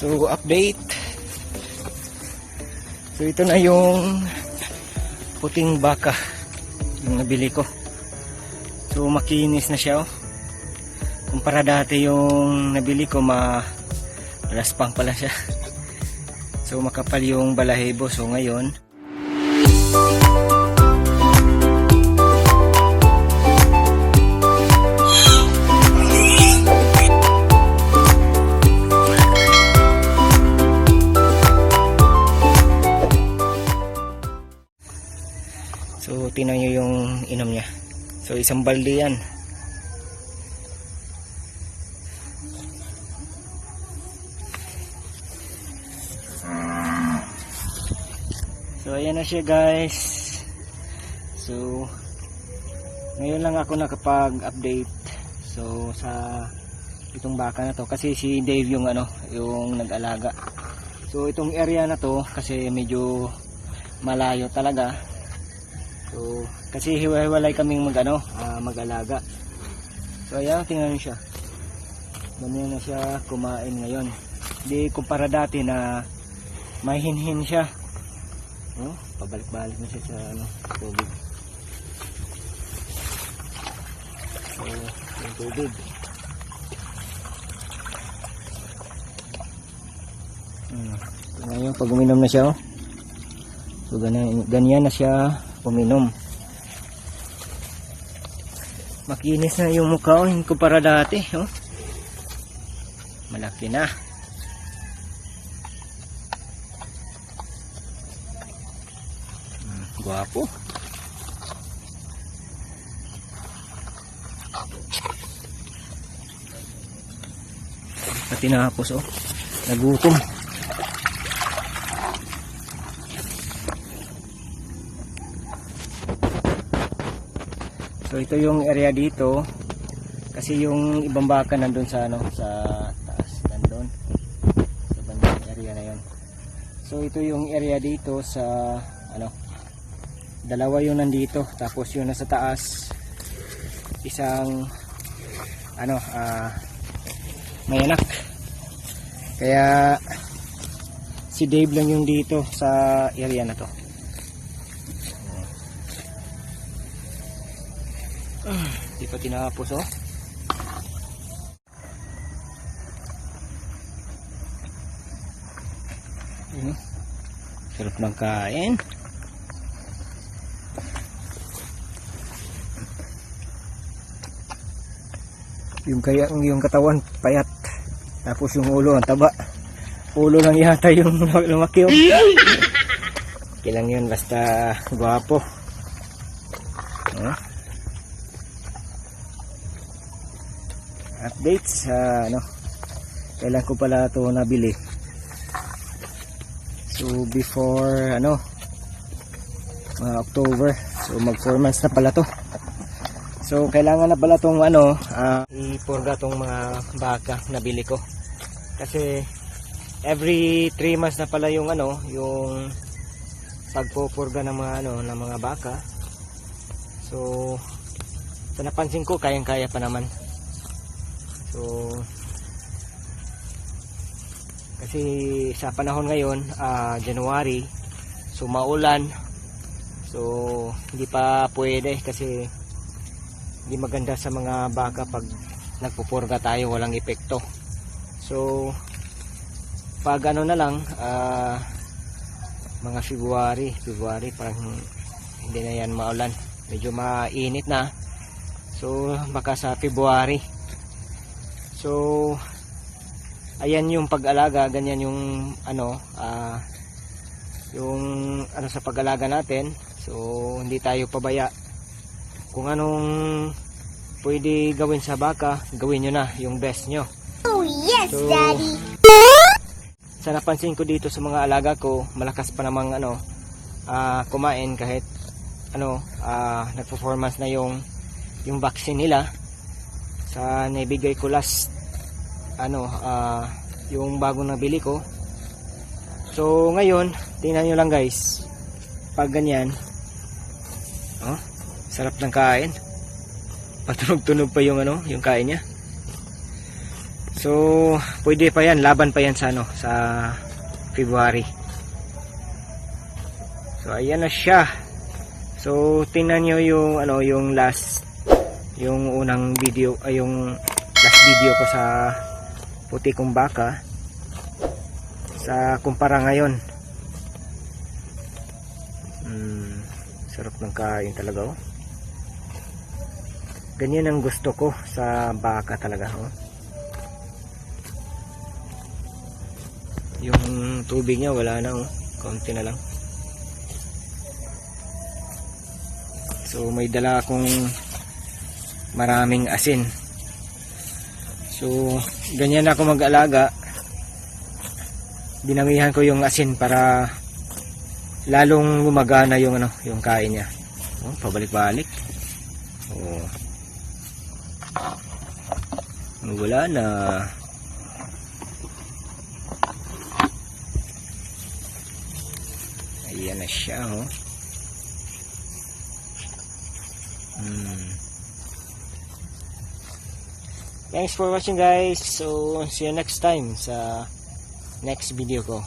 So, update. So, ito na yung puting baka yung nabili ko. So, makinis na siya. Oh. Kumpara dati yung nabili ko, ma raspang pala siya. So, makapal yung balahibo. So, ngayon, So, tinan nyo yung inom niya. So, isang balde yan. So, ayan na siya guys. So, ngayon lang ako nakapag-update. So, sa itong baka na to. Kasi si Dave yung ano, yung nag-alaga. So, itong area na to, kasi medyo malayo talaga. So, kasi hiwa-hiwalay kaming mag, ano, ah, mag-alaga. So, ayan, tingnan niyo siya. Ganyan na siya kumain ngayon. Hindi kumpara dati na mahinhin siya. Oh, pabalik-balik na siya sa ano, tubig. So, yung tubig. Hmm. Ngayon, pag uminom na siya, oh. So, ganyan, ganyan na siya uminom. Makinis na yung mukha, oh, hindi kumpara dati, oh. Malaki na. Hmm, Gwapo. Pati nakapos oh. Nagutom. So ito yung area dito. Kasi yung ibang baka nandun sa ano, sa taas nandun. Sa bandang area na yon. So ito yung area dito sa ano, dalawa yung nandito tapos yung nasa taas isang ano ah may anak kaya si Dave lang yung dito sa area na to di pa tinapos oh Yun, oh. sarap ng kain yung kaya yung katawan payat tapos yung ulo ang taba ulo lang yata yung lumaki oh. okay lang yun basta gwapo oh. Updates sa ano kailan ko pala ito nabili so before ano mga October so mag 4 months na pala to So kailangan na pala tong ano, ah, ipurga tong mga baka na bili ko. Kasi every 3 months na pala yung ano, yung pagpupurga ng mga ano, ng mga baka. So sa napansin ko kayang-kaya pa naman. So kasi sa panahon ngayon, ah, January, so maulan. So hindi pa pwede kasi hindi maganda sa mga baka pag nagpupurga tayo walang epekto. So pag ano na lang ah, mga February February parang hindi na yan maulan. Medyo mainit na. So baka sa February so ayan yung pag-alaga ganyan yung ano ah, yung ano sa pag-alaga natin so hindi tayo pabaya kung anong pwede gawin sa baka, gawin nyo na yung best nyo. Oh, yes, So, Daddy. Sa napansin ko dito sa mga alaga ko, malakas pa namang ano, ah, kumain kahit ano, ah, nagperformance na yung yung vaccine nila sa naibigay ko last ano, ah, yung bagong nabili ko. So, ngayon, tingnan nyo lang guys. Pag ganyan, oh, sarap ng kain. Patunog-tunog pa yung ano, yung kain niya. So, pwede pa yan, laban pa yan sa ano, sa February. So, ayan na siya. So, tingnan nyo yung ano, yung last yung unang video ay yung last video ko sa puti kong baka sa kumpara ngayon. Mm, sarap ng kain talaga oh. Ganyan ang gusto ko sa baka talaga oh. Yung tubig niya wala na oh. Kaunti na lang. So may dala akong maraming asin. So ganyan ako mag-alaga. Dinamihan ko yung asin para lalong gumagana yung ano, yung kain niya. Oh, pabalik-balik. Oh. Wala na. Ayan na siya, oh. Hmm. Thanks for watching guys. So, see you next time sa next video ko.